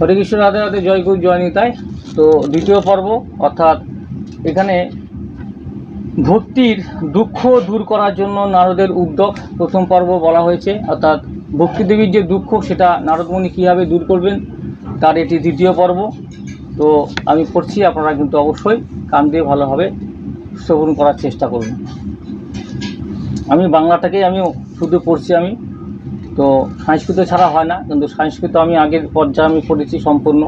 হরে কৃষ্ণ রাধে রাধে, জয় গুরু, জয় নিতাই। তো দ্বিতীয় পর্ব, অর্থাৎ এখানে ভক্তির দুঃখ দূর করার জন্য নারদের উদ্যোগ প্রথম পর্ব বলা হয়েছে। অর্থাৎ ভক্তিদেবীর যে দুঃখ, সেটা নারদমণি কীভাবে দূর করবেন, তার এটি দ্বিতীয় পর্ব। তো আমি পড়ছি, আপনারা কিন্তু অবশ্যই কান দিয়ে ভালোভাবে শ্রবণ করার চেষ্টা করবেন আমি বাংলাটাকেই আমি শুধু পড়ছি আমি। তো সংস্কৃত ছাড়া হয় না, কিন্তু সংস্কৃত আমি আগের পর্যায়ে আমি পড়েছি সম্পূর্ণ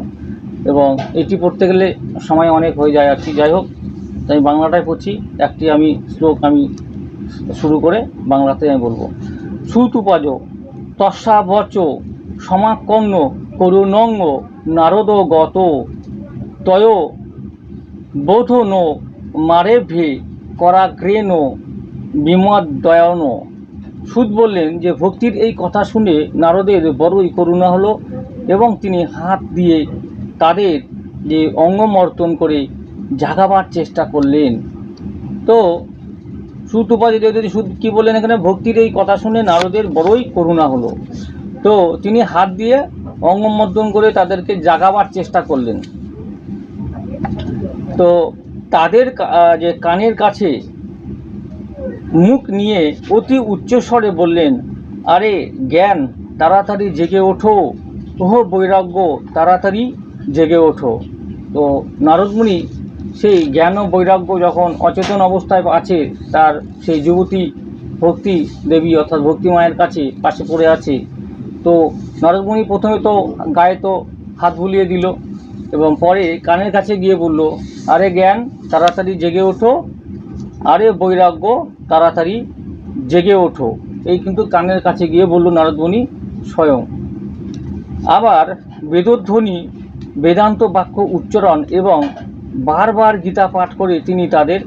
এবং এটি পড়তে গেলে সময় অনেক হয়ে যায় আর কি। যাই হোক তাই বাংলাটাই পড়ছি, একটি আমি শ্লোক আমি শুরু করে বাংলাতে আমি বলব। সুতুপাজ তস্যাবচ সমাকর্ণ, করুণঙ্গ, নারদ গত, তয়, বোধ নো, মারে ভে করাগ্রেণ বিমদয়ন সুদ বললেন যে, ভক্তির এই কথা শুনে নারদের বড়ই করুণা হলো এবং তিনি হাত দিয়ে তাদের যে অঙ্গমর্তন করে জাগাবার চেষ্টা করলেন। তো সুত উপাধি যদি সুদ কী বললেন এখানে? ভক্তির এই কথা শুনে নারদের বড়ই করুণা হলো। তো তিনি হাত দিয়ে অঙ্গমর্তন করে তাদেরকে জাগাবার চেষ্টা করলেন। তো তাদের যে কানের কাছে মুখ নিয়ে অতি উচ্চস্বরে বললেন, আরে জ্ঞান, তাড়াতাড়ি জেগে ওঠো। ওহ বৈরাগ্য, তাড়াতাড়ি জেগে ওঠো। তো নারদমুনি সেই জ্ঞান ও বৈরাগ্য যখন অচেতন অবস্থায় আছে, তার সেই যুবতী ভক্তি দেবী অর্থাৎ ভক্তি মায়ের কাছে পাশে পড়ে আছে। তো নারদমুনি প্রথমে তো গায়ে তো হাত বুলিয়ে দিল এবং পরে কানের কাছে গিয়ে বলল, আরে জ্ঞান, তাড়াতাড়ি জেগে ওঠো। আরে বৈরাগ্য, তাড়াতাড়ি জেগে ওঠো। এই কিন্তু কানের কাছে গিয়ে বলল, নারদমণি, স্বয়ং। আবার বেদধ্বনি, বেদান্ত বাক্য উচ্চারণ এবং বারবার গীতা পাঠ করে তিনি তাদের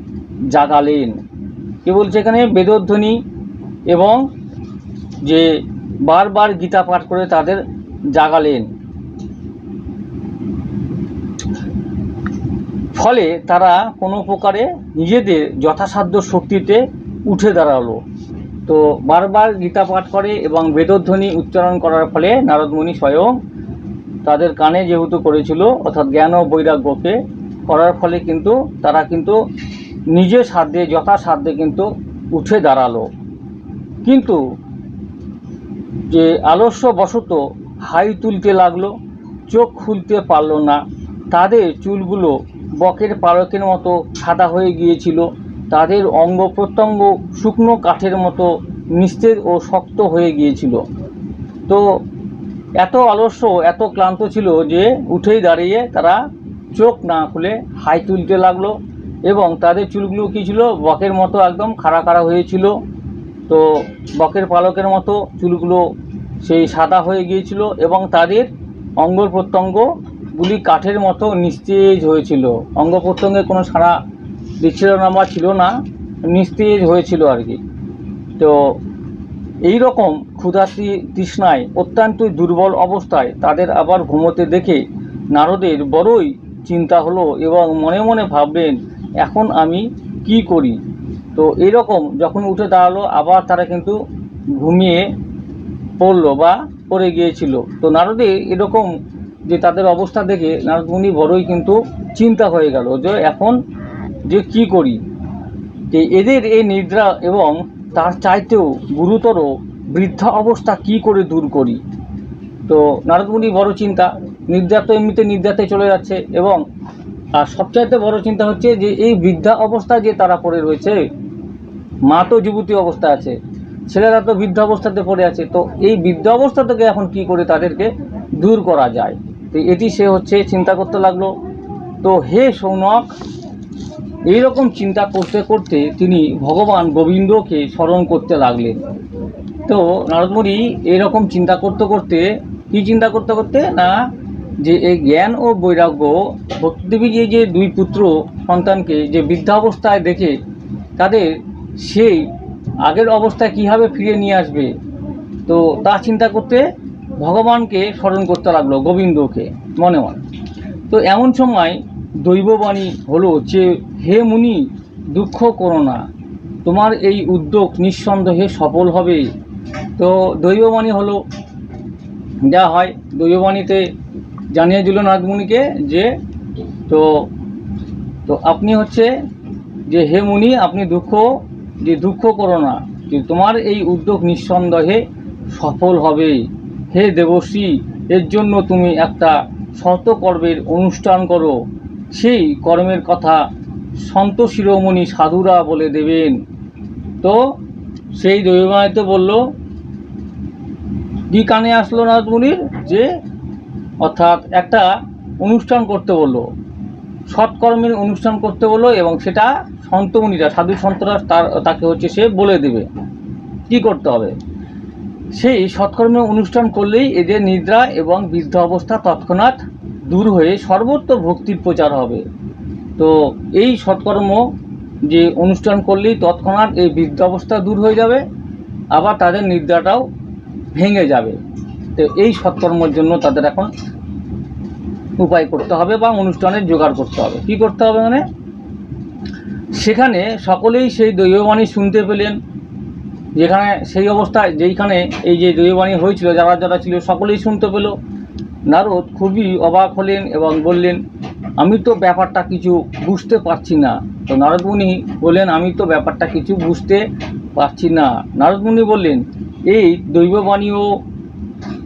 জাগালেন। কে বলছে এখানে? বেদধ্বনি এবং যে বারবার গীতা পাঠ করে তাদের জাগালেন। ফলে তারা কোনো প্রকারে নিজেদের যথাসাধ্য শক্তিতে উঠে দাঁড়াল। তো বারবার গীতা পাঠ করে এবং বেদধ্বনি উচ্চারণ করার ফলে নারদমণি স্বয়ং তাদের কানে যেহেতু করেছিল, অর্থাৎ জ্ঞান ও বৈরাগ্যকে করার ফলে কিন্তু তারা কিন্তু নিজের সাধ্যে, যথাসাধ্যে কিন্তু উঠে দাঁড়াল। কিন্তু যে আলস্য বশত হাই তুলতে লাগল, চোখ খুলতে পারল না, তাদের চুলগুলো বকের পালকের মতো সাদা হয়ে গিয়েছিল। তাদের অঙ্গ প্রত্যঙ্গ শুকনো কাঠের মতো নিস্তেজ ও শক্ত হয়ে গিয়েছিল। তো এত আলস্য, এত ক্লান্ত ছিল যে উঠেই দাঁড়িয়ে তারা চোখ না খুলে হাই তুলতে লাগল এবং তাদের চুলগুলো কী ছিল? বকের মতো একদম খাড়া খাড়া হয়েছিল। তো বকের পালকের মতো চুলগুলো সেই সাদা হয়ে গিয়েছিল এবং তাদের অঙ্গ প্রত্যঙ্গগুলি কাঠের মতো নিস্তেজ হয়েছিল। অঙ্গ প্রত্যঙ্গে কোনো সারা দিচ্ছিল না বা ছিল না, নিস্তেজ হয়েছিল আর কি। তো এই রকম ক্ষুধার্তি তৃষ্ণায় অত্যন্ত দুর্বল অবস্থায় তাদের আবার ঘুমোতে দেখে নারদের বড়ই চিন্তা হলো এবং মনে মনে ভাবলেন, এখন আমি কি করি? তো এরকম যখন উঠে দাঁড়াল, আবার তারা কিন্তু ঘুমিয়ে পড়ল বা পড়ে গিয়েছিল। তো নারদে এরকম যে তাদের অবস্থা দেখে নারদমুনি বড়ই কিন্তু চিন্তা হয়ে গেল যে এখন যে কি করি? যে এদের এই নিদ্রা এবং তার চাইতেও গুরুতর বৃদ্ধা অবস্থা কি করে দূর করি? তো নারদমুনি বড় চিন্তা, নিদ্রা তো এমনিতে নিদ্রাতে চলে যাচ্ছে এবং আর সবচাইতে বড় চিন্তা হচ্ছে যে এই বৃদ্ধা অবস্থায় যে তারা পড়ে রয়েছে, মা তো যুবতী অবস্থা আছে, ছেলেরা তো বৃদ্ধ অবস্থাতে পড়ে আছে, তো এই বৃদ্ধ অবস্থা থেকে এখন কি করে তাদেরকে দূর করা যায়? তো এটি সে হচ্ছে চিন্তা করতে লাগল। তো হে সৌনক, এইরকম চিন্তা করতে করতে তিনি ভগবান গোবিন্দকে স্মরণ করতে লাগলেন। তো নারদমুনি এরকম চিন্তা করতে করতে, কি চিন্তা করতে করতে না, যে এই জ্ঞান ও বৈরাগ্য, ভক্তিদেবী যে যে দুই পুত্র সন্তানকে যে বৃদ্ধাবস্থায় দেখে, তাদের সেই আগের অবস্থায় কীভাবে ফিরিয়ে নিয়ে আসবে? তো তা চিন্তা করতে ভগবানকে স্মরণ করতে লাগল, গোবিন্দকে, মনে মনে। তো এমন সময় দৈববাণী হলো যে, হে মুনি, দুঃখ করো না, তোমার এই উদ্যোগ নিঃসন্দেহে সফল হবে। তো দৈববাণী হলো, যা হয়, দৈববাণীতে জানিয়ে দিল নারদমুনিকে যে, তো তো আপনি হচ্ছে যে, হে মুনি, আপনি দুঃখ, যে দুঃখ করো না, যে তোমার এই উদ্যোগ নিঃসন্দেহে সফল হবে। হে দেবশ্রী, এর জন্য তুমি একটা শতকর্মের অনুষ্ঠান করো। সেই কর্মের কথা সন্ত শিরোমণি সাধুরা বলে দেবেন। তো সেই দৈবায়িত বলল, কি কানে আসলো নারদ মুনির যে অর্থাৎ একটা অনুষ্ঠান করতে বলল। সৎকর্মের অনুষ্ঠান করতে বলল এবং সেটা সন্তমুনিরা সাধু সন্তরা তার, তাকে হচ্ছে সে বলে দেবে। কি করতে হবে? সেই সৎকর্মে অনুষ্ঠান করলেই এদের নিদ্রা এবং বৃদ্ধ অবস্থা তৎক্ষণাৎ দূর হয়ে সর্বত্র ভক্তির প্রচার হবে। তো এই সৎকর্ম যে অনুষ্ঠান করলেই তৎক্ষণাৎ এই বৃদ্ধ অবস্থা দূর হয়ে যাবে, আবার তাদের নিদ্রাটাও ভেঙে যাবে। তো এই সৎকর্মের জন্য তাদের এখন উপায় করতে হবে বা অনুষ্ঠানের জোগাড় করতে হবে। কি করতে হবে মানে? সেখানে সকলেই সেই দৈববাণী শুনতে পেলেন যেখানে সেই অবস্থায় যেইখানে এই যে দৈববাণী হয়েছিল, যারা যারা ছিল সকলেই শুনতে পেল। নারদ খুবই অবাক হলেন এবং বললেন, আমি তো ব্যাপারটা কিছু বুঝতে পারছি না। তো নারদমুনি বললেন, আমি তো ব্যাপারটা কিছু বুঝতে পারছি না। নারদমুনি বললেন, এই দৈববাণীও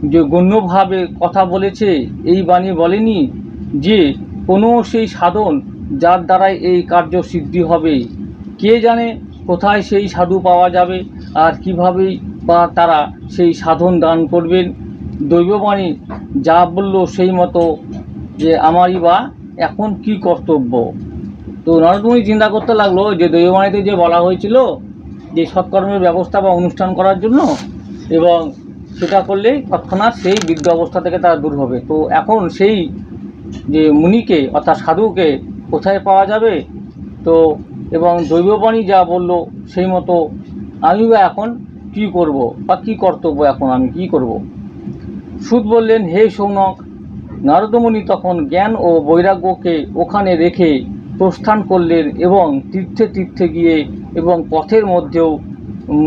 যে গণ্যভাবে কথা বলেছে, এই বাণী বলেনি যে কোনো সেই সাধন যার দ্বারাই এই কার্য সিদ্ধি হবে। কে জানে কোথায় সেই সাধু পাওয়া যাবে? আর কিভাবেই বা তারা সেই সাধন দান করবেন? দৈববাণী যা বলল সেই মতো যে আমারই বা এখন কি কর্তব্য? তো নরদমণি চিন্তা করতে লাগল যে দৈববাণীতে যে বলা হয়েছিল যে সৎকর্মের ব্যবস্থা বা অনুষ্ঠান করার জন্য এবং সেটা করলেই তৎক্ষণাৎ সেই বৃদ্ধ অবস্থা থেকে তারা দূর হবে। তো এখন সেই যে মুনিকে অর্থাৎ সাধুকে কোথায় পাওয়া যাবে? তো এবং দৈববাণী যা বলল সেই মতো আমি বা এখন কি করব বা কি কর্তব্য এখন আমি কি করব? সুদ বললেন, হে সৌনক, নারদমণি তখন জ্ঞান ও বৈরাগ্যকে ওখানে রেখে প্রস্থান করলেন এবং তীর্থে তীর্থে গিয়ে এবং পথের মধ্যেও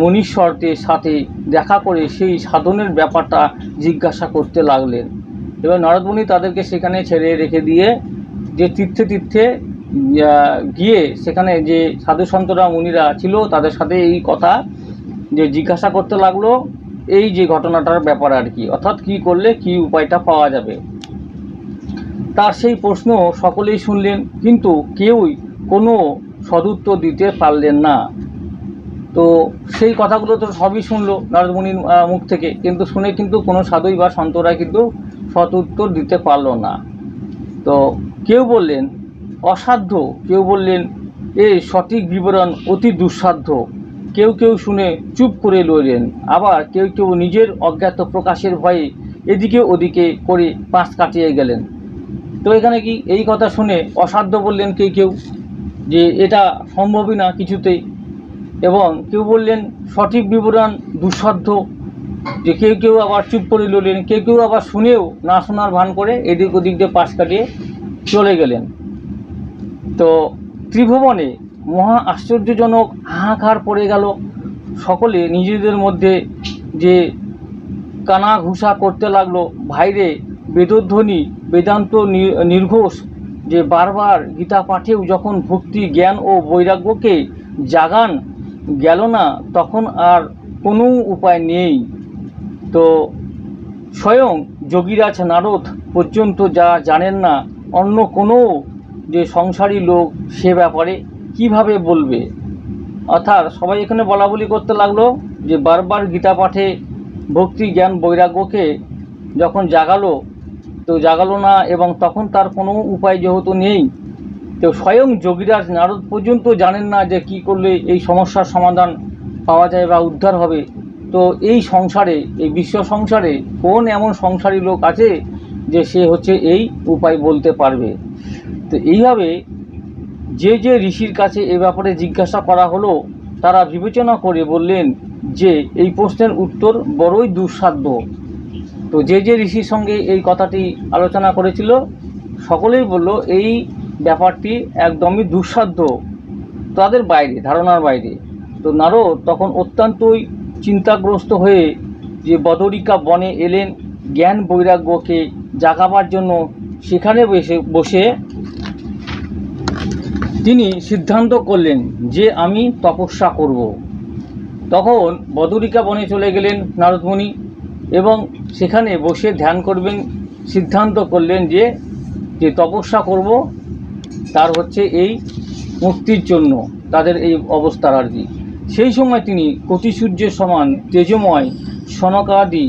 মনীশ্বরদের সাথে দেখা করে সেই সাধনের ব্যাপারটা জিজ্ঞাসা করতে লাগলেন। এবার নারদমণি তাদেরকে সেখানে ছেড়ে রেখে দিয়ে যে তীর্থে তীর্থে গিয়ে সেখানে যে সাধু সন্তরা মুনিরা ছিল, তাদের সাথে এই কথা যে জিজ্ঞাসা করতে লাগল, এই যে ঘটনাটার ব্যাপার আর কি। অর্থাৎ কি করলে কি উপায়টা পাওয়া যাবে? তার সেই প্রশ্ন সকলেই শুনলেন, কিন্তু কেউই কোনো সদুত্তর দিতে পারলেন না। তো সেই কথাগুলো তো সবই শুনলো নারদমণির মুখ থেকে, কিন্তু শুনে কিন্তু কোনো সাধুই বা সন্তরা কিন্তু সৎ উত্তর দিতে পারল না। তো কেউ বললেন অসাধ্য। কেউ বললেন, এ সঠিক বিবরণ অতি দুঃসাধ্য। কেউ কেউ শুনে চুপ করে লইলেন আবার কেউ কেউ নিজের অজ্ঞাত প্রকাশের ভয়ে এদিকে ওদিকে করে পাশ কাটিয়ে গেলেন। তো এখানে কি এই কথা শুনে অসাধ্য বললেন কেউ কেউ? যে এটা সম্ভবই না কিছুতেই। এবং কেউ বললেন, সঠিক বিবরণ দুঃসাধ্য। যে কেউ কেউ আবার চুপ করে লইলেন কেউ কেউ আবার শুনেও না শোনার ভান করে এদিক ওদিক দিয়ে পাশ কাটিয়ে চলে গেলেন। তো ত্রিভুবনে মহা আশ্চর্যজনক হাহাকার পড়ে গেল সকলে নিজেদের মধ্যে যে কানা ঘুষা করতে লাগল। ভাইরে, বেদধ্বনি, বেদান্ত নির্ঘোষ, যে বারবার গীতা পাঠেও যখন ভক্তি, জ্ঞান ও বৈরাগ্যকে জাগান গেল না, তখন আর কোনো উপায় নেই। তো স্বয়ং যোগীরাজ নারদ পর্যন্ত যা জানেন না, অন্য কোনো যে সংসারী লোক সে ব্যাপারে কীভাবে বলবে? অর্থাৎ সবাই এখানে বলা বলি করতে লাগল যে বারবার গীতা পাঠে ভক্তি জ্ঞান বৈরাগ্যকে যখন জাগালো, তো জাগালো না এবং তখন তার কোনো উপায় যেহেতু নেই, তো স্বয়ং যোগীরাজ নারদ পর্যন্ত জানেন না যে কি করলে এই সমস্যার সমাধান পাওয়া যায় বা উদ্ধার হবে। তো এই সংসারে, এই বিশ্ব সংসারে কোন এমন সংসারী লোক আছে যে সে হচ্ছে এই উপায় বলতে পারবে? তো এইভাবে যে যে ঋষির কাছে এ ব্যাপারে জিজ্ঞাসা করা হলো, তারা বিবেচনা করে বললেন যে এই প্রশ্নের উত্তর বড়ই দুঃসাধ্য। তো যে যে ঋষির সঙ্গে এই কথাটি আলোচনা করেছিল, সকলেই বলল, এই ব্যাপারটি একদমই দুঃসাধ্য। তাদের বাইরে, ধারণার বাইরে। তো নারদ তখন অত্যন্তই চিন্তাগ্রস্ত হয়ে যে বদরিকা বনে এলেন, জ্ঞান বৈরাগ্যকে জাগাবার জন্য সেখানে বসে বসে তিনি সিদ্ধান্ত করলেন যে আমি তপস্যা করব। তখন বদরিকা বনে চলে গেলেন নারদমণি এবং সেখানে বসে ধ্যান করবেন, সিদ্ধান্ত করলেন যে যে তপস্যা করব, তার হচ্ছে এই মুক্তির জন্য, তাদের এই অবস্থার আর কি সেই সময় তিনি কোটি সূর্যের সমান তেজময় সনকাদি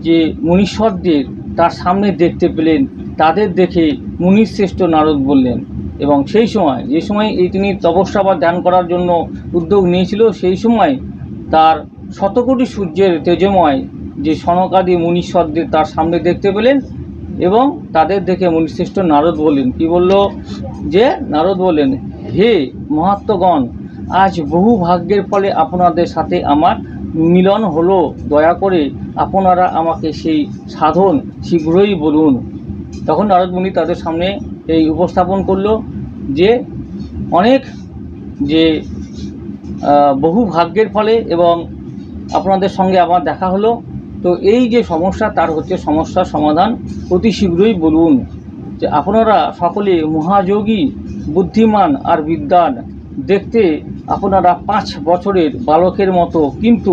যে মুনীশ্বরদের তার সামনে দেখতে পেলেন, তাদের দেখে মুনিশ্রেষ্ঠ নারদ বললেন এবং সেই সময়, যে সময় এই তিনি তপস্যা বা ধ্যান করার জন্য উদ্যোগ নিয়েছিল, সেই সময় তার শতকোটি সূর্যের তেজময় যে সনকাদি মুনীশ্বরদের তার সামনে দেখতে পেলেন এবং তাদের দেখে মুনিশ্রেষ্ঠ নারদ বললেন, কি বলল? যে, নারদ বললেন, হে মহাত্মগণ, আজ বহু ভাগ্যের ফলে আপনাদের সাথে আমার মিলন হলো। দয়া করে আপনারা আমাকে সেই সাধন শীঘ্রই বলুন। তখন নারদ মুনি তাদের সামনে এই উপস্থাপন করল যে অনেক যে বহু ভাগ্যের ফলে এবং আপনাদের সঙ্গে আমার দেখা হলো। তো এই যে সমস্যা, তার হচ্ছে সমস্যার সমাধান অতি শীঘ্রই বলুন। যে আপনারা সকলে মহাযোগী, বুদ্ধিমান আর বিদ্বান, দেখতে আপনারা পাঁচ বছরের বালকের মতো, কিন্তু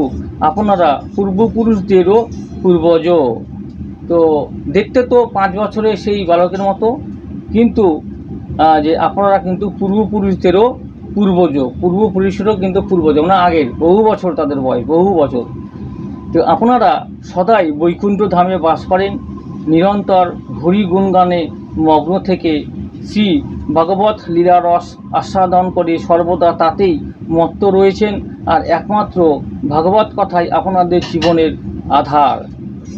আপনারা পূর্বপুরুষদেরও পূর্বজ। তো দেখতে তো পাঁচ বছরের সেই বালকের মতো কিন্তু যে আপনারা কিন্তু পূর্বপুরুষদেরও পূর্বজ পূর্বপুরুষেরও কিন্তু পূর্বজ মানে আগের, বহু বছর তাদের বয়স, বহু বছর। তো আপনারা সদাই বৈকুণ্ঠ ধামে বাস করেন, নিরন্তর হরি গুণগানে মগ্ন থেকে শ্রী ভগবত লীলারস আস্বাদন করে সর্বদা তাতেই মত্ত রয়েছেন, আর একমাত্র ভগবত কথাই আপনাদের জীবনের আধার।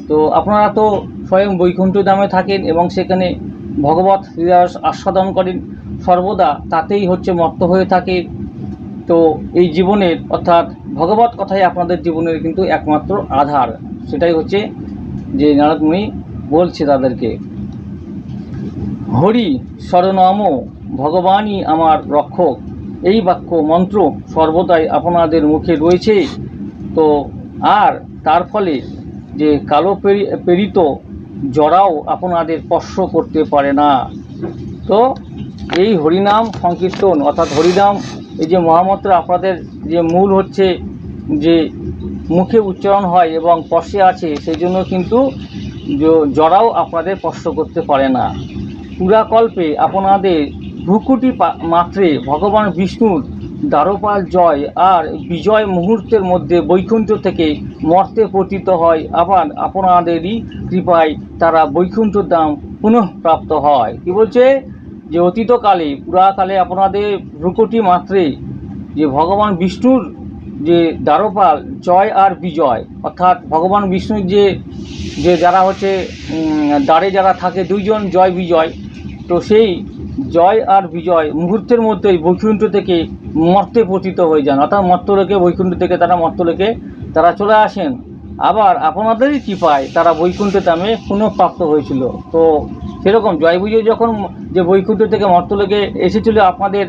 তো আপনারা তো স্বয়ং বৈকুণ্ঠ ধামে থাকেন এবং সেখানে ভগবত লীলারস আস্বাদন করেন। সর্বদা তাতেই হচ্ছে মত্ত হয়ে থাকে। তো এই জীবনের, অর্থাৎ ভগবত কথাই আপনাদের জীবনের কিন্তু একমাত্র আধার। সেটাই হচ্ছে যে নারদমুনি বলছে তাদেরকে, হরি শরণম, ভগবানই আমার রক্ষক। এই বাক্য মন্ত্র সর্বদাই আপনাদের মুখে রয়েছে। তো আর তার ফলে যে কালো পেরি- প্রেরিত জরাও আপনাদের স্পর্শ করতে পারে না। তো এই হরিনাম সংকীর্তন, অর্থাৎ হরিনাম, এই যে মহামন্ত্র আপনাদের যে মূল হচ্ছে যে মুখে উচ্চারণ হয় এবং পশে আছে, সেই জন্য কিন্তু জরাও আপনাদের স্পর্শ করতে পারে না। পুরাকল্পে আপনাদের ভ্রুকুটি মাত্রে ভগবান বিষ্ণুর দ্বারপাল জয় আর বিজয় মুহূর্তের মধ্যে বৈকুণ্ঠ থেকে মর্তে পতিত হয়। আবার আপনাদেরই কৃপায় তারা বৈকুণ্ঠ দাম পুনঃ প্রাপ্ত হয়। কি বলছে? যে অতীতকালে, পুরাকালে আপনাদের ভ্রুকুটি মাত্রে যে ভগবান বিষ্ণুর যে দ্বারপাল জয় আর বিজয়, অর্থাৎ ভগবান বিষ্ণুর যে যে যারা হচ্ছে দ্বারে যারা থাকে, দুইজন জয় বিজয়, তো সেই জয় আর বিজয় মুহূর্তের মধ্যেই বৈকুণ্ঠ থেকে মর্তে পতিত হয়ে যান, অর্থাৎ মর্তলোকে বৈকুণ্ঠ থেকে তারা মর্তলোকে তারা চলে আসেন। আবার আপনাদেরই কৃপায় তারা বৈকুণ্ঠ দামে পুনঃপ্রাপ্ত হয়েছিল। তো সেরকম জয় যখন যে বৈকুণ্ঠ থেকে মর্তলোকে এসেছিল আপনাদের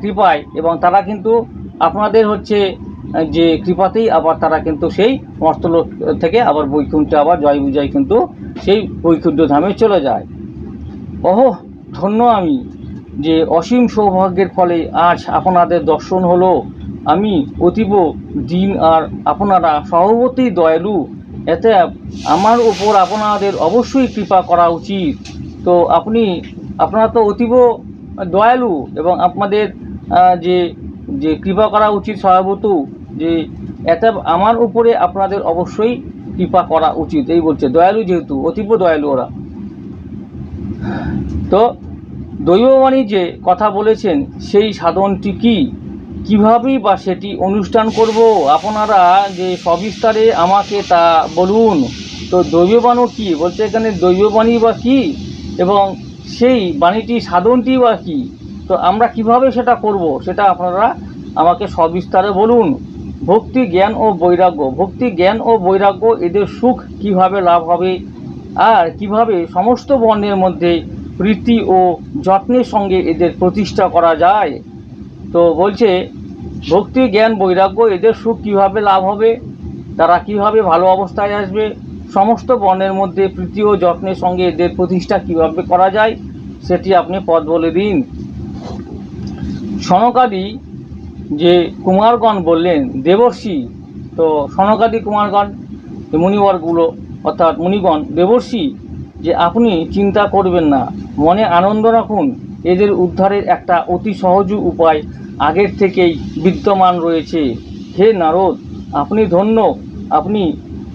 কৃপায় এবং তারা কিন্তু আপনাদের হচ্ছে যে কৃপাতেই আবার তারা কিন্তু সেই মর্তলোক থেকে আবার বৈকুণ্ঠে আবার জয় কিন্তু সেই বৈকুণ্ঠ ধামে চলে যায়। ওহ, ধন্য আমি। যে অসীম সৌভাগ্যের ফলে আজ আপনাদের দর্শন হলো। আমি অতীব দিন আর আপনারা সহবতী দয়ালু। এতে আমার উপর আপনাদের অবশ্যই কৃপা করা উচিত। তো আপনি, আপনারা তো অতীব দয়ালু এবং আপনাদের যে যে কৃপা করা উচিত সহাবতু যে এতে আমার উপরে আপনাদের অবশ্যই কৃপা করা উচিত। এই বলছে, দয়ালু যেহেতু, অতীব দয়ালু ওরা। তো দৈববাণী যে কথা বলেছেন, সেই সাধনটি কি? কীভাবেই বা সেটি অনুষ্ঠান করব? আপনারা যে সবিস্তারে আমাকে তা বলুন। তো দৈববাণী কি? বলতে এখানে দৈববাণী বা কি? এবং সেই বাণীটি, সাধনটি বা কি? তো আমরা কীভাবে সেটা করব? সেটা আপনারা আমাকে সবিস্তারে বলুন। ভক্তি, জ্ঞান ও বৈরাগ্য। ভক্তি, জ্ঞান ও বৈরাগ্য, এদের সুখ কীভাবে লাভ হবে? আর কীভাবে সমস্ত বর্ণের মধ্যে প্রীতি ও যত্নের সঙ্গে এদের প্রতিষ্ঠা করা যায়। তো বলছে, ভক্তি, জ্ঞান, বৈরাগ্য, এদের সুখ কীভাবে লাভ হবে? তারা কীভাবে ভালো অবস্থায় আসবে? সমস্ত বর্ণের মধ্যে প্রীতি ও যত্নের সঙ্গে এদের প্রতিষ্ঠা কীভাবে করা যায়, সেটি আপনি পথ বলে দিন। সনকাদি যে কুমারগণ বললেন, দেবর্ষি, তো সনকাদি কুমারগণ মুনিবরগুলো, অর্থাৎ মুনিগণ, দেবর্ষি যে আপনি চিন্তা করবেন না। মনে আনন্দ রাখুন, এদের উদ্ধারের একটা অতি সহজ উপায় আগের থেকেই বিদ্যমান রয়েছে। হে নারদ, আপনি ধন্য, আপনি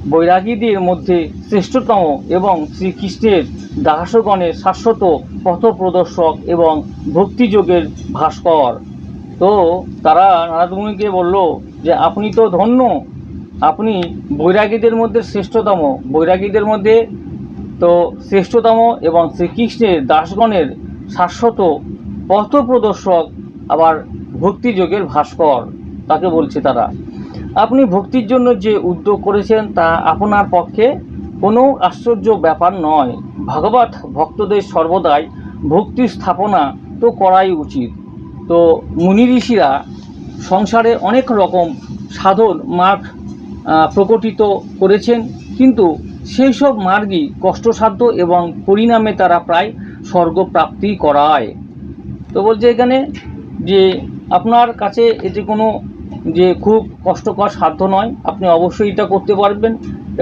বৈরাগীদের মধ্যে শ্রেষ্ঠতম এবং শ্রীকৃষ্ণের দাসগণের শাশ্বত পথপ্রদর্শক এবং ভক্তিযোগের ভাস্কর। তো তারা নারদমুনিকে বলল যে, আপনি তো ধন্য, আপনি বৈরাগীদের মধ্যে শ্রেষ্ঠতম, বৈরাগীদের মধ্যে তো শ্রেষ্ঠতম এবং শ্রীকৃষ্ণের দাসগণের শাশ্বত পথ প্রদর্শক আবার ভক্তিযোগের ভাস্কর, তাকে বলছে তারা। আপনি ভক্তির জন্য যে উদ্যোগ করেছেন তা আপনার পক্ষে কোনো আশ্চর্য ব্যাপার নয়। ভাগবত ভক্তদের সর্বদাই ভক্তি স্থাপনা তো করাই উচিত। তো মুনি ঋষিরা সংসারে অনেক রকম সাধন, মার্গ প্রকটিত করেছেন, কিন্তু সেই সব মার্গই কষ্টসাধ্য এবং পরিণামে তারা প্রায় স্বর্গপ্রাপ্তি করায়। তো বলছে এখানে যে আপনার কাছে এটি কোনো যে খুব কষ্টকর সাধ্য নয়, আপনি অবশ্যই এটা করতে পারবেন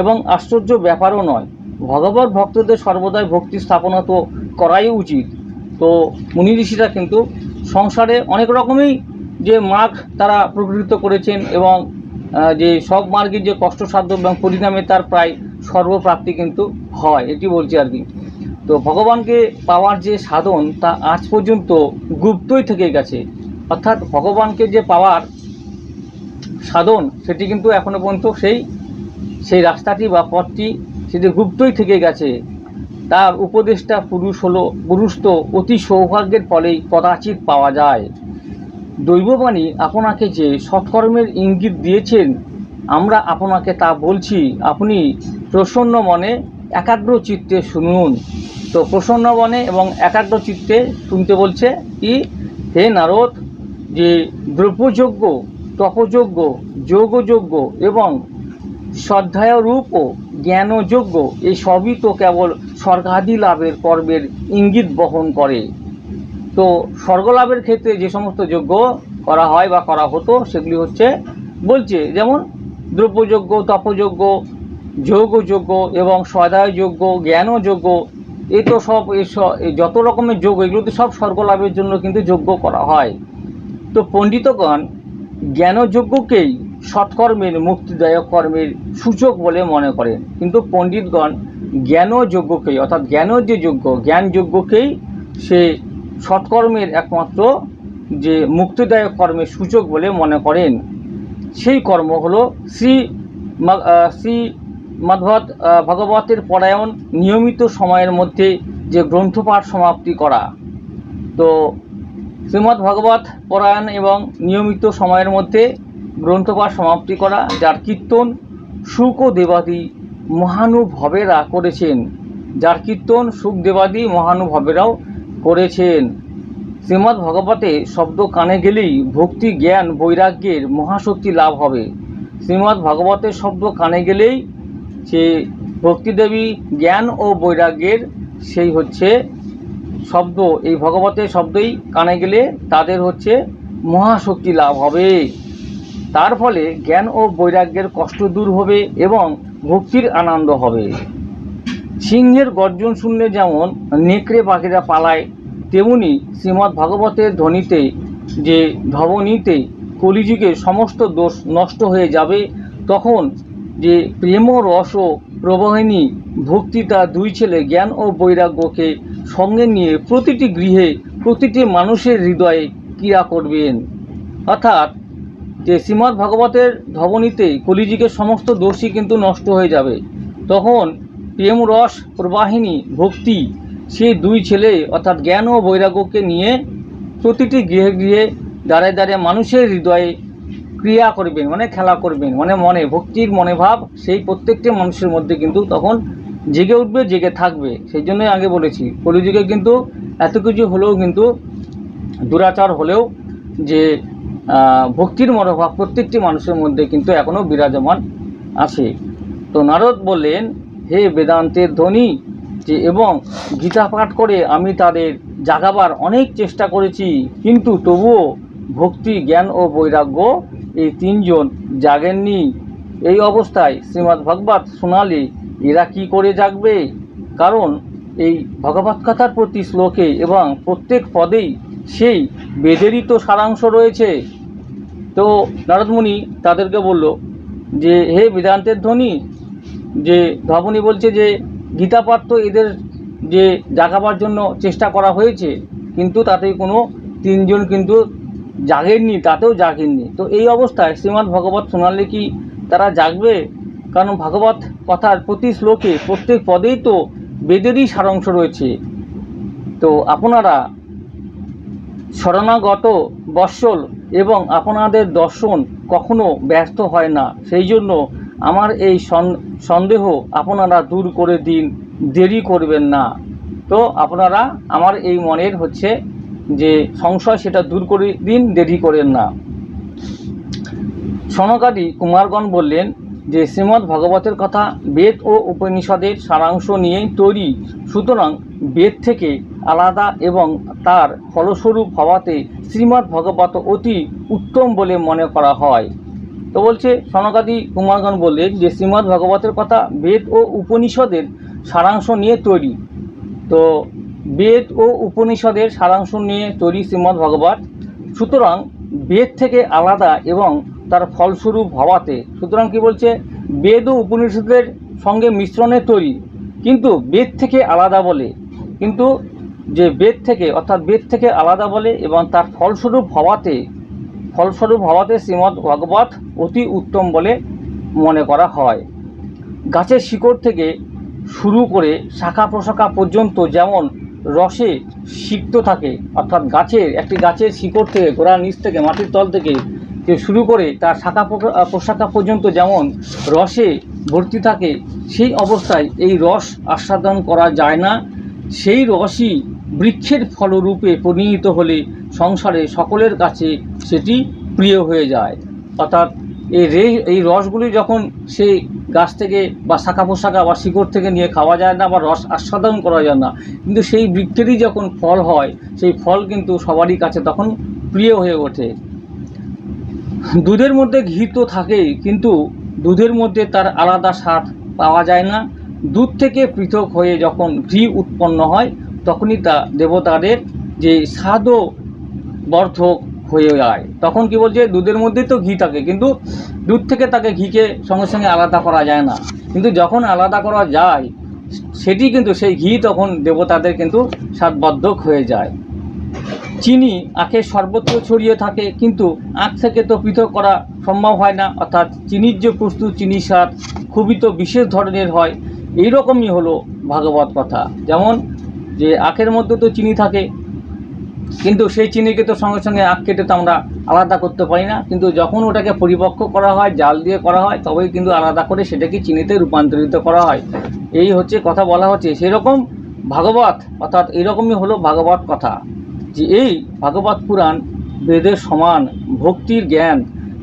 এবং আশ্চর্য ব্যাপারও নয়। ভগবত ভক্তদের সর্বদাই ভক্তি স্থাপনা তো করাই উচিত। তো মুনি ঋষিরা কিন্তু সংসারে অনেক রকমই যে মার্গ তারা প্রকৃত করেছেন এবং যে সব মার্গের যে কষ্টসাধ্য এবং পরিণামে তার প্রায় সর্বপ্রাপ্তি কিন্তু হয়, এটি বলছি আর কি। তো ভগবানকে পাওয়ার যে সাধন তা আজ পর্যন্ত গুপ্তই থেকে গেছে। অর্থাৎ ভগবানকে যে পাওয়ার সাধন, সেটি কিন্তু এখনও পর্যন্ত সেই সেই রাস্তাটি বা পথটি সেটি গুপ্তই থেকে গেছে। তার উপদেশটা পুরুষ হলো, পুরুষ তো অতি সৌভাগ্যের ফলেই কদাচিৎ পাওয়া যায়। দৈববাণী আপনাকে যে সৎকর্মের ইঙ্গিত দিয়েছেন আমরা আপনাকে তা বলছি, আপনি প্রসন্ন মনে একাগ্র চিত্তে শুনুন। তো প্রসন্ন মনে এবং একাগ্র চিত্তে শুনতে বলছে কি, হে নারদ, যে দ্রব্যযোগ্য তপযোগ্য যোগযোগ্য এবং শ্রদ্ধায় রূপ ও জ্ঞানযোগ্য এই সবই তো কেবল স্বর্গাদি লাভের পর্বের ইঙ্গিত বহন করে। তো স্বর্গলাভের ক্ষেত্রে যে সমস্ত যোগ্য করা হয় বা করা হতো, সেগুলি হচ্ছে, বলছে যেমন দ্রব্যযোগ্য, তপযোগ্য, যোগযোগ্য এবং সদায়যোগ্য, জ্ঞানযোগ্য, এ তো সব যত রকমের যোগ, এগুলো তো সব স্বর্গলাভের জন্য কিন্তু যোগ্য করা হয়। তো পণ্ডিতগণ জ্ঞানযোগ্যকেই সৎকর্মের, মুক্তিদায়ক কর্মের সূচক বলে মনে করেন। কিন্তু পণ্ডিতগণ জ্ঞানযোগ্যকেই, অর্থাৎ জ্ঞানের যে যোগ্য জ্ঞানযোগ্যকেই সে সৎকর্মের একমাত্র যে মুক্তিদায়ক কর্মের সূচক বলে মনে করেন। সেই কর্ম হলো শ্রী শ্রী মদ্ভত ভগবতের পরায়ণ নিয়মিত সময়ের মধ্যে যে গ্রন্থপাঠ সমাপ্তি করা। তো শ্রীমদ্ ভগবত পরায়ণ এবং নিয়মিত সময়ের মধ্যে গ্রন্থপাঠ সমাপ্তি করা, যার কীর্তন সুখ দেবাদি মহানুভবেরা করেছেন। যার কীর্তন সুখ দেবাদি মহানুভবেরাও করেছেন। শ্রীমদ্ ভগবতে শব্দ কানে গেলেই ভক্তি, জ্ঞান, বৈরাগ্যের মহাশক্তি লাভ হবে। শ্রীমদ্ ভগবতের শব্দ কানে গেলেই সে ভক্তিদেবী জ্ঞান ও বৈরাগ্যের সেই হচ্ছে শব্দ। এই ভগবতের শব্দই কানে গেলে তাদের হচ্ছে মহাশক্তি লাভ হবে। তার ফলে জ্ঞান ও বৈরাগ্যের কষ্ট দূর হবে এবং ভক্তির আনন্দ হবে। সিংহের গর্জন শুনলে যেমন নেকড়ে পাখিরা পালায় তেমনি শ্রীমদ্ ভাগবতের ধ্বনিতে যে ধবনীতে কলিযুগের সমস্ত দোষ নষ্ট হয়ে যাবে, তখন যে প্রেম, রস ও প্রবাহিনী ভক্তি তার দুই ছেলে জ্ঞান ও বৈরাগ্যকে সঙ্গে নিয়ে প্রতিটি গৃহে প্রতিটি মানুষের হৃদয়ে ক্রিয়া করবেন। অর্থাৎ যে শ্রীমদ্ ভাগবতের ধবনীতে কলিযুগের সমস্ত দোষই কিন্তু নষ্ট হয়ে যাবে, তখন প্রেম, রস, প্রবাহিনী, ভক্তি সেই দুই ছেলে, অর্থাৎ জ্ঞান ও বৈরাগ্যকে নিয়ে প্রতিটি গৃহে গৃহে দাঁড়ায় দাঁড়িয়ে মানুষের হৃদয়ে ক্রিয়া করবেন মানে খেলা করবেন মানে মনে, ভক্তির মনে ভাব, সেই প্রত্যেকটি মানুষের মধ্যে কিন্তু তখন জেগে উঠবে, জেগে থাকবে। সেই জন্যই আগে বলেছি, কলিযুগে কিন্তু এত কিছু হলেও কিন্তু দুরাচার হলেও যে ভক্তির মনোভাব প্রত্যেকটি মানুষের মধ্যে কিন্তু এখনও বিরাজমান আছে। তো নারদ বললেন, হে বেদান্তের ধ্বনি যে এবং গীতা পাঠ করে আমি তাদের জাগাবার অনেক চেষ্টা করেছি, কিন্তু তবুও ভক্তি, জ্ঞান ও বৈরাগ্য এই তিনজন জাগেননি। এই অবস্থায় শ্রীমদ্ ভগবত শোনালে এরা কি করে জাগবে? কারণ এই ভগবত কথার প্রতি শ্লোকে এবং প্রত্যেক পদেই সেই বেদেরই তো সারাংশ রয়েছে। তো নারদমুনি তাদেরকে বলল যে, হে বেদান্তের ধ্বনি, যে ধবনী বলছে যে গীতা পাঠ তো এদের যে জাগাবার জন্য চেষ্টা করা হয়েছে, কিন্তু তাতে কোনো তিনজন কিন্তু জাগেননি, তাতেও জাগেননি। তো এই অবস্থায় শ্রীমদ্ ভগবত শোনালে কি তারা জাগবে? কারণ ভাগবত কথার প্রতি শ্লোকে প্রত্যেক পদেই তো বেদেরই সারাংশ রয়েছে। তো আপনারা শরণাগত বৎসল এবং আপনাদের দর্শন কখনো ব্যর্থ হয় না। সেই জন্য আমার এই সন- সন্দেহ আপনারা দূর করে দিন, দেরি করবেন না। তো আপনারা আমার এই মনের হচ্ছে যে সংশয় সেটা দূর করে দিন, দেরি করেন না। সনকাদি কুমারগণ বললেন যে শ্রীমদ্ ভগবতের কথা বেদ ও উপনিষদের সারাংশ নিয়েই তৈরি। সুতরাং বেদ থেকে আলাদা এবং তার ফলস্বরূপ হওয়াতে শ্রীমদ্ ভগবত অতি উত্তম বলে মনে করা হয়। তো বলছে, সনকাদি কুমারগণ বললেন যে, শ্রীমদ্ ভগবতের কথা বেদ ও উপনিষদের সারাংশ নিয়ে তৈরি। তো বেদ ও উপনিষদের সারাংশ নিয়ে তৈরি শ্রীমদ্ ভগবত। সুতরাং বেদ থেকে আলাদা এবং তার ফলস্বরূপ হওয়াতে সুতরাং কি বলছে, বেদ ও উপনিষদের সঙ্গে মিশ্রণে তৈরি। কিন্তু বেদ থেকে আলাদা বলে, কিন্তু যে বেদ থেকে, অর্থাৎ বেদ থেকে আলাদা বলে এবং তার ফলস্বরূপ হওয়াতে ফলস্বরূপ হওয়াতে শ্রীমদ্ ভগবত অতি উত্তম বলে মনে করা হয়। গাছের শিকড় থেকে শুরু করে শাখা প্রশাখা পর্যন্ত যেমন রসে সিক্ত থাকে, অর্থাৎ গাছের, একটি গাছের শিকড় থেকে গোড়ার নিচ থেকে মাটির তল থেকে শুরু করে তার শাখা প্রশাখা পর্যন্ত যেমন রসে ভর্তি থাকে, সেই অবস্থায় এই রস আস্বাদন করা যায় না। সেই রসই বৃক্ষের ফলরূপে পরিণত হলে সংসারে সকলের কাছে সেটি প্রিয় হয়ে যায়। অর্থাৎ এই রে, এই রসগুলি যখন সেই গাছ থেকে বা শাখা পোশাখা বা শিকড় থেকে নিয়ে খাওয়া যায় না বা রস আস্বাদন করা যায় না, কিন্তু সেই বৃক্ষেরই যখন ফল হয়, সেই ফল কিন্তু সবারই কাছে তখন প্রিয় হয়ে ওঠে। দুধের মধ্যে ঘি তো থাকেই, কিন্তু দুধের মধ্যে তার আলাদা স্বাদ পাওয়া যায় না। দুধ থেকে পৃথক হয়ে যখন ঘি উৎপন্ন হয় তখনই তা দেবতাদের যে স্বাদও বর্ধক হয়ে যায়। তখন কি বলছে, দুধের মধ্যেই তো ঘি থাকে, কিন্তু দুধ থেকে তাকে ঘিকে সঙ্গে সঙ্গে আলাদা করা যায় না। কিন্তু যখন আলাদা করা যায়, সেটি কিন্তু সেই ঘি তখন দেবতাদের কিন্তু স্বাদবর্ধক হয়ে যায়। চিনি আখের সর্বত্র ছড়িয়ে থাকে, কিন্তু আখ থেকে তো পৃথক করা সম্ভব হয় না। অর্থাৎ চিনির যে প্রস্তুত চিনি স্বাদ খুবই তো বিশেষ ধরনের হয়। এইরকমই হলো ভাগবত কথা। যেমন যে আখের মধ্যে তো চিনি থাকে, কিন্তু সেই চিনিকে তো সঙ্গে সঙ্গে আখ কেটে তো আমরা আলাদা করতে পারি না। কিন্তু যখন ওটাকে পরিপক্ক করা হয়, জাল দিয়ে করা হয়, তবেই কিন্তু আলাদা করে সেটাকে চিনিতে রূপান্তরিত করা হয়। এই হচ্ছে কথা বলা হচ্ছে। সেরকম ভাগবত, অর্থাৎ এরকমই হলো ভাগবত কথা, যে এই ভাগবত পুরাণ বেদের সমান, ভক্তির জ্ঞান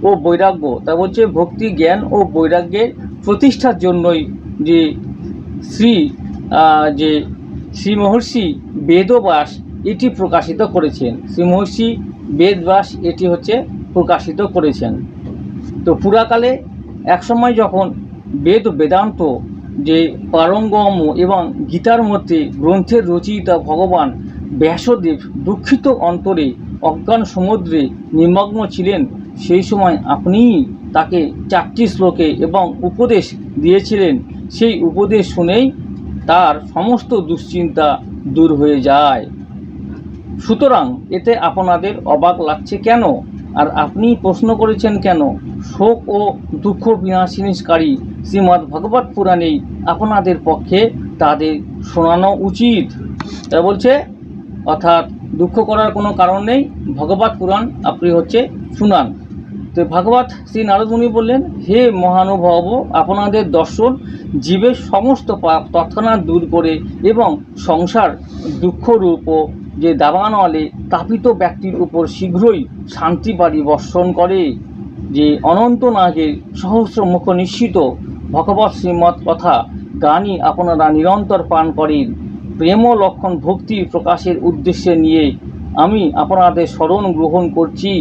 ও বৈরাগ্য। তা বলছে ভক্তি জ্ঞান ও বৈরাগ্যের প্রতিষ্ঠার জন্যই যে শ্রী যে শ্রী মহর্ষি বেদব্যাস এটি প্রকাশিত করেছেন। শ্রী মহর্ষি বেদব্যাস এটি হচ্ছে প্রকাশিত করেছেন। তো পুরাকালে একসময় যখন বেদ বেদান্ত যে পারঙ্গম এবং গীতার মধ্যে গ্রন্থের রচয়িতা ভগবান ব্যাসদেব দুঃখিত অন্তরে অজ্ঞান সমুদ্রে নিমগ্ন ছিলেন, সেই সময় আপনিই তাকে চারটি শ্লোকে এবং উপদেশ দিয়েছিলেন। সেই উপদেশ শুনেই তার সমস্ত দুশ্চিন্তা দূর হয়ে যায়। সুতরাং এতে আপনাদের অবাক লাগছে কেন? আর আপনি প্রশ্ন করেছেন কেন? শোক ও দুঃখ বিনাশিনীকারী শ্রীমদ্ ভগবত পুরাণেই আপনাদের পক্ষে তাদের শোনানো উচিত। তা বলছে, অর্থাৎ দুঃখ করার কোনো কারণ নেই ভগবত পুরাণ আপনি হচ্ছে শুনান। তো ভাগবত শ্রী নারদমুনি বললেন, হে মহানুভব, আপনাদের দর্শন জীবের সমস্ত পাপ তৎক্ষণাৎ দূর করে এবং সংসার দুঃখরূপ ও যে দাবানলে তাপিত ব্যক্তির উপর শীঘ্রই শান্তি বাড়ি বর্ষণ করে। যে অনন্ত নাগের সহস্র মুখ নিশ্চিত, ভগবত শ্রীমৎ কথা গানই আপনারা নিরন্তর পান করেন। প্রেম লক্ষণ ভক্তি প্রকাশের উদ্দেশ্যে নিয়ে আমি আপনাদের স্মরণ গ্রহণ করছি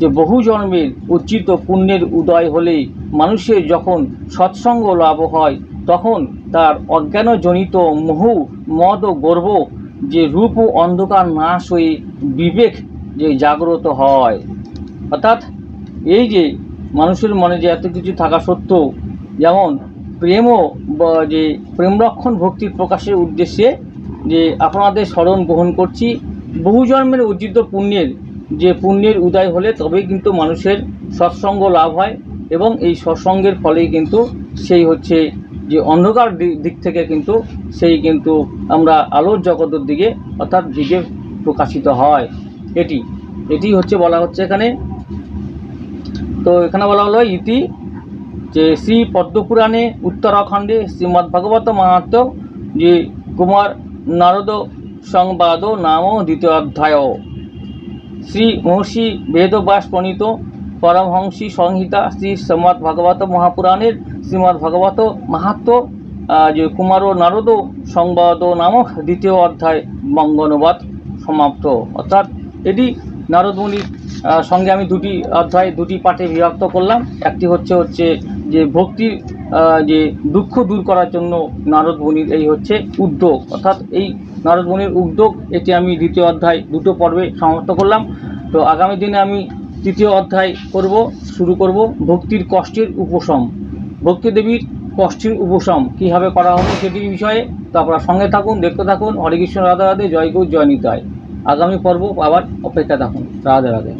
যে বহু জন্মের উচ্চিত পুণ্যের উদয় হলে মানুষের যখন সৎসঙ্গ লাভ হয়, তখন তার অজ্ঞানজনিত মোহ, মদ ও গর্ব যে রূপ ও অন্ধকার নাশ হয়ে বিবেক যে জাগ্রত হয়। অর্থাৎ এই যে মানুষের মনে যে এত কিছু থাকা সত্ত্বেও, যেমন প্রেমও যে প্রেমরক্ষণ ভক্তির প্রকাশের উদ্দেশ্যে যে আপনাদের স্মরণ গ্রহণ করছি বহু জন্মের অর্জিত পুণ্যের, যে পুণ্যের উদয় হলে তবেই কিন্তু মানুষের সৎসঙ্গ লাভ হয় এবং এই সৎসঙ্গের ফলেই কিন্তু সেই হচ্ছে যে অন্ধকার দিক থেকে কিন্তু সেই কিন্তু আমরা আলোর জগতের দিকে অর্থাৎ দিকে প্রকাশিত হয়। এটি এটি হচ্ছে বলা হচ্ছে এখানে। তো এখানে বলা হলো ইতি যে শ্রী পদ্মপুরাণে উত্তরাখণ্ডে শ্রীমদ্ ভাগবত মাহাত্ম যে কুমার নারদ সংবাদ নাম দ্বিতীয় অধ্যায় শ্রী মহর্ষি বেদব্যাস প্রণীত পরমহংসী সংহিতা শ্রী শ্রীমদ্ ভাগবত মহাপুরাণের শ্রীমদ্ ভগবত মাহাত্ম যে কুমার ও নারদ সংবাদ নামক দ্বিতীয় অধ্যায় বঙ্গানুবাদ সমাপ্ত। অর্থাৎ এটি নারদমুনির আহ, সঙ্গে আমি দুটি অধ্যায় দুটি পাঠে বিভক্ত করলাম। একটি হচ্ছে হচ্ছে যে ভক্তির যে দুঃখ দূর করার জন্য নারদ মুনির এই হচ্ছে উদ্যোগ। অর্থাৎ এই নারদ মুনির উদ্যোগ, এটি আমি দ্বিতীয় অধ্যায় দুটো পর্বে সমাপ্ত করলাম। তো আগামী দিনে আমি তৃতীয় অধ্যায় করব, শুরু করব ভক্তির কষ্টের উপশম। ভক্তি দেবীর কষ্টের উপশম, কীভাবে করা হবে সেটির বিষয়ে। তো আপনারা সঙ্গে থাকুন, দেখতে থাকুন। হরে কৃষ্ণ, রাধা রাধে, জয় গৌর, জয় নিতায় আগামী পর্ব আবার অপেক্ষা থাকুন। রাধে রাধে।